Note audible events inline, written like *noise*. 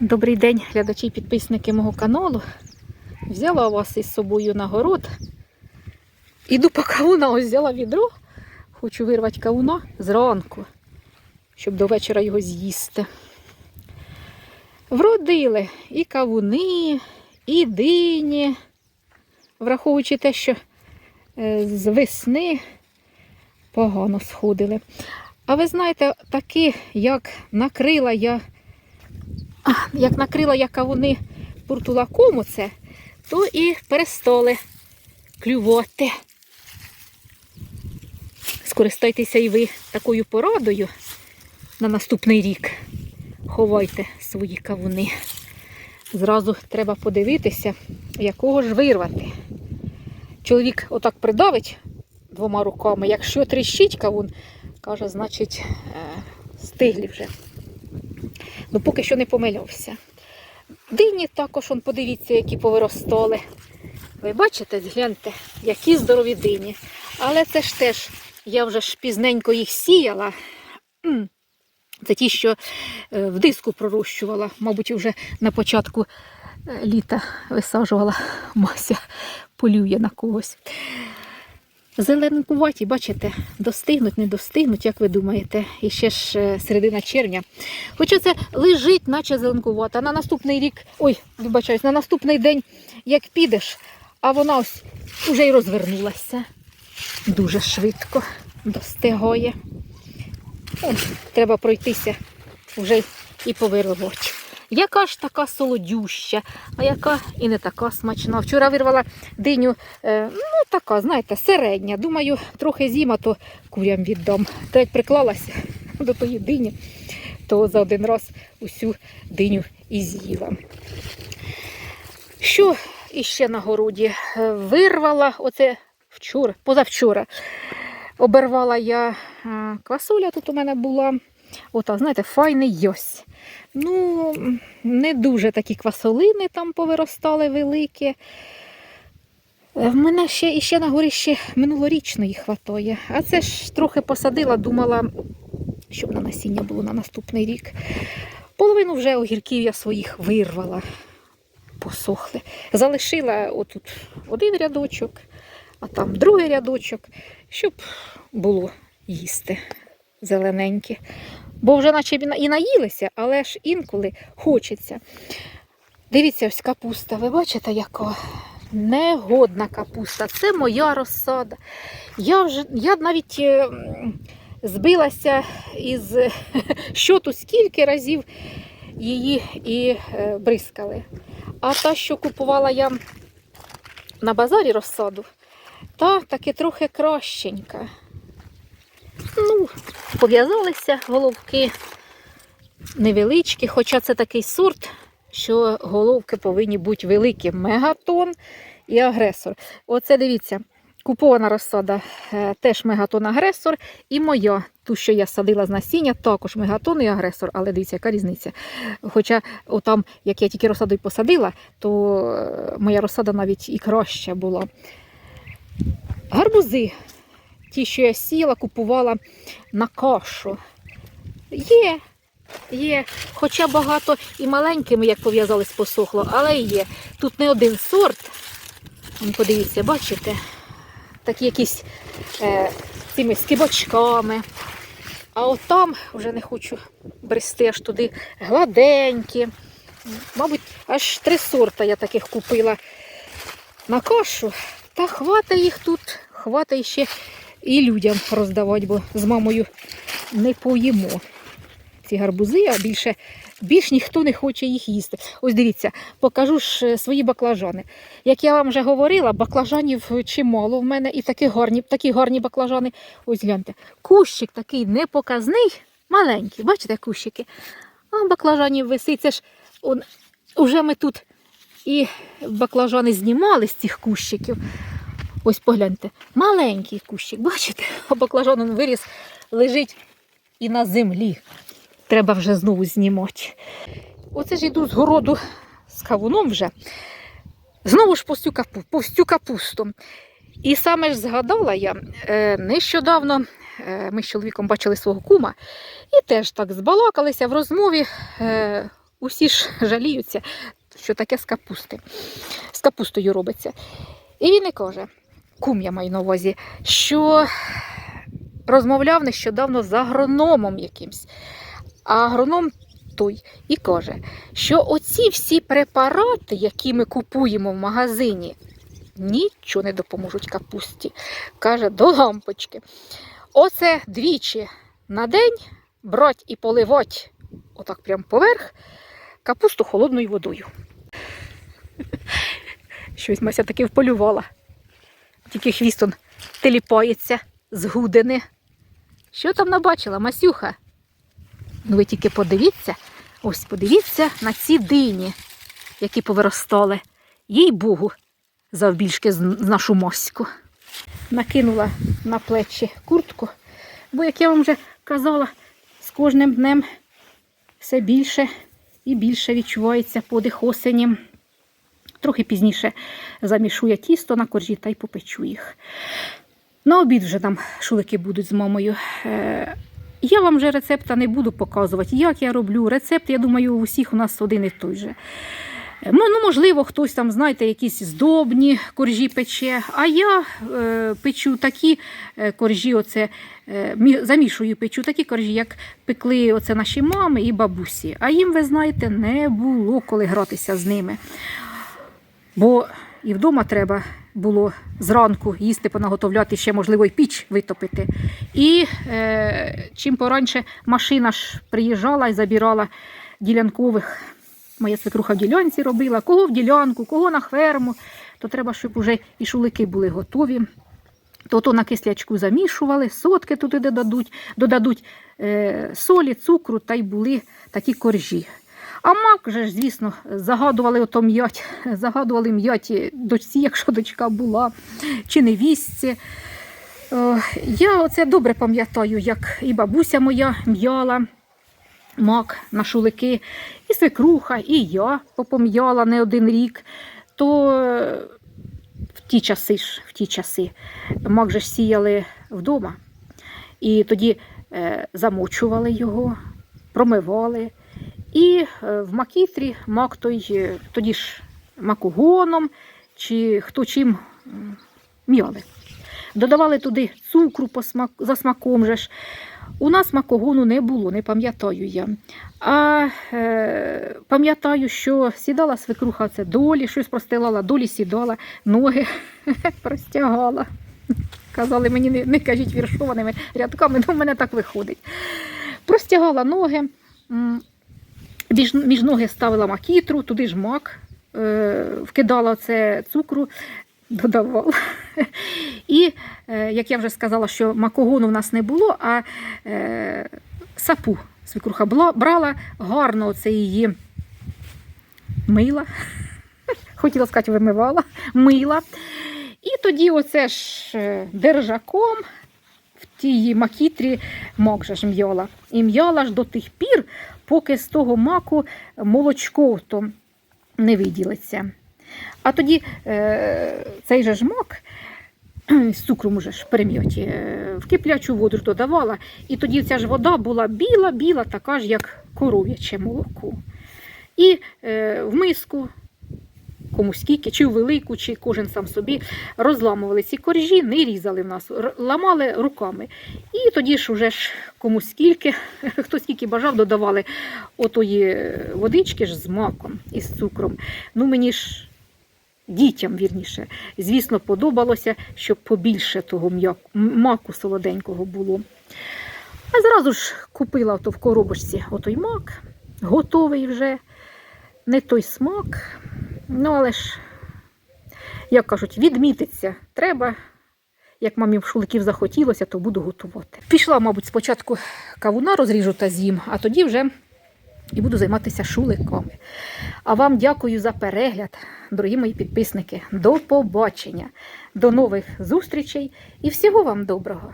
Добрий день, глядачі і підписники мого каналу. Взяла вас із собою на город. Іду по кавуна, ось взяла відро. Хочу вирвати кавуна зранку, щоб до вечора його з'їсти. Вродили і кавуни, і дині, враховуючи те, що е, з весни погано сходили. А ви знаєте, таки, як накрила я як накрила я кавуни буртулаком оце, то і перестали клювати. Скористайтеся і ви такою порадою на наступний рік. Ховайте свої кавуни. Зразу треба подивитися, якого ж вирвати. Чоловік отак придавить двома руками, якщо тріщить кавун, каже, значить, е, стиглі вже. Ну, поки що не помилявся. Дині також, он, подивіться, які повиростали. Ви бачите, гляньте, які здорові дині. Але це ж теж, я вже ж пізненько їх сіяла. Це ті, що е, в диску пророщувала, мабуть, вже на початку е, літа висаджувала Мася, полює на когось. Зеленкуваті, бачите, достигнуть, не достигнуть, як ви думаєте, і ще ж е, середина червня. Хоча це лежить, наче зеленкувата. На наступний рік, ой, вибачаюсь, на наступний день, як підеш, а вона ось уже й розвернулася. Дуже швидко достигає. О, треба пройтися вже і повиривати. Яка ж така солодюща, а яка і не така смачна. Вчора вирвала диню, е, ну така, знаєте, середня. Думаю, трохи з'їм, а то курям віддам. Та як приклалася до тої дині, то за один раз усю диню і з'їла. Що іще на городі? Е, Вирвала оце вчора, позавчора. Обервала я е, квасоля, тут у мене була. Ота, знаєте, файний йось. Ну, не дуже такі квасолини там повиростали великі. Е, В мене ще і ще на горі ще минулорічної хватає. А це ж трохи посадила, думала, щоб на насіння було на наступний рік. Половину вже огірків я своїх вирвала, посохли. Залишила отут один рядочок, а там другий рядочок, щоб було їсти зелененьке. Бо вже наче і наїлися, але ж інколи хочеться. Дивіться, ось капуста. Ви бачите, яка негодна капуста. Це моя розсада. Я вже я навіть е, збилася із *laughs* щоту, скільки разів її і е, бризкали. А та, що купувала я на базарі розсаду, та таки трохи кращенька. Ну, пов'язалися головки невеличкі, хоча це такий сорт, що головки повинні бути великі. Мегатон і агресор. Оце дивіться, купована розсада, е, теж мегатон агресор. І моя, ту, що я садила з насіння, також мегатон і агресор. Але дивіться, яка різниця. Хоча, отам, як я тільки розсаду й посадила, то е, моя розсада навіть і краща була. Гарбузи ті, що я сіяла, купувала на кашу. Є, є. Хоча багато і маленькими, як пов'язались, посохло, але є. Тут не один сорт. Подивіться, бачите? Такі якісь е, цими скибочками. А от там вже не хочу брести аж туди гладенькі. Мабуть, аж три сорта я таких купила на кашу. Та хватає їх тут, хватає ще і людям роздавати, бо з мамою не поїмо ці гарбузи, а більше більш ніхто не хоче їх їсти. Ось дивіться, покажу ж е, свої баклажани. Як я вам вже говорила, баклажанів чимало в мене і такі гарні, такі гарні баклажани. Ось гляньте, кущик такий непоказний, маленький, бачите, кущики. А баклажанів висить. Це ж он, уже ми тут і баклажани знімали з цих кущиків. Ось погляньте, маленький кущик, бачите? *laughs* Баклажан він виріс, лежить і на землі. Треба вже знову знімати. Оце ж йду з городу з кавуном вже. Знову ж повстю, капу, капусту. І саме ж згадала я, е, нещодавно е, ми з чоловіком бачили свого кума і теж так збалакалися в розмові. е, усі ж жаліються, що таке з капусти. З капустою робиться. І він і каже, кум я маю на увазі, що розмовляв нещодавно з агрономом якимсь. А агроном той і каже, що оці всі препарати, які ми купуємо в магазині, нічого не допоможуть капусті. Каже, до лампочки. Оце двічі на день брать і поливать, отак прям поверх, капусту холодною водою. Щось Мася таки вполювала. Тільки хвіст он теліпається з гудини. Що там набачила, Масюха? Ну ви тільки подивіться, ось подивіться на ці дині, які повиростали. Їй Богу, завбільшки з нашу моську. Накинула на плечі куртку, бо, як я вам вже казала, з кожним днем все більше і більше відчувається подих осені. Трохи пізніше замішую тісто на коржі та й попечу їх. На обід вже там шулики будуть з мамою. Е, Я вам вже рецепта не буду показувати, як я роблю. Рецепт, я думаю, у всіх у нас один і той же. Е, Ну, ну, можливо, хтось там, знаєте, якісь здобні коржі пече. А я е, печу такі е, коржі, оце, е, замішую печу такі коржі, як пекли оце наші мами і бабусі. А їм, ви знаєте, не було коли гратися з ними. Бо і вдома треба було зранку їсти, понаготовляти, ще, можливо, і піч витопити. І е, чим пораньше машина ж приїжджала і забирала ділянкових. Моя свекруха в ділянці робила, кого в ділянку, кого на ферму, то треба, щоб уже і шулики були готові. То то на кислячку замішували, сотки туди додадуть, додадуть е, солі, цукру, та й були такі коржі. А мак же ж, звісно, загадували ото м'ять, загадували м'яті дочці, якщо дочка була, чи невістці. О, я оце добре пам'ятаю, як і бабуся моя м'яла мак на шулики, і свекруха, і я попом'яла не один рік. То е, в ті часи ж, в ті часи, мак же ж сіяли вдома. І тоді е, замочували його, промивали. І е, в макітрі мак той, е, тоді ж макогоном, чи хто чим м'яли. Додавали туди цукру за смаком же ж. У нас макогону не було, не пам'ятаю я. А е, пам'ятаю, що сідала свекруха це долі, щось простилала, долі сідала, ноги *laughs* простягала. Казали мені, не, не кажіть віршованими рядками, ну в мене так виходить. Простягала ноги, між, між ноги ставила макітру, туди ж мак, е, вкидала це цукру, *laughs* додавала. І, е, як я вже сказала, що макогону в нас не було, а е, сапу свекруха була, брала гарно оце її мила. *laughs* Хотіла сказати, вимивала, мила. І тоді оце ж е, держаком тій макітрі мак же ж м'яла. І м'яла ж до тих пір, поки з того маку молочко то не виділиться. А тоді е, цей же ж мак з цукром уже ж перем'яті, е, в киплячу воду ж додавала, і тоді ця ж вода була біла-біла, така ж, як коров'яче молоко. І е, в миску, кому скільки, чи в велику, чи кожен сам собі, розламували ці коржі, не різали в нас, ламали руками. І тоді ж уже ж кому скільки, *laughs* хто скільки бажав, додавали отої водички ж з маком і з цукром. Ну мені ж дітям вірніше, звісно, подобалося, щоб побільше того маку солоденького було. А зразу ж купила в коробочці отой мак, готовий вже, не той смак. Ну, але ж, як кажуть, відмітиться треба. Як мамі шуликів захотілося, то буду готувати. Пішла, мабуть, спочатку кавуна розріжу та з'їм, а тоді вже і буду займатися шуликами. А вам дякую за перегляд, дорогі мої підписники. До побачення, до нових зустрічей і всього вам доброго!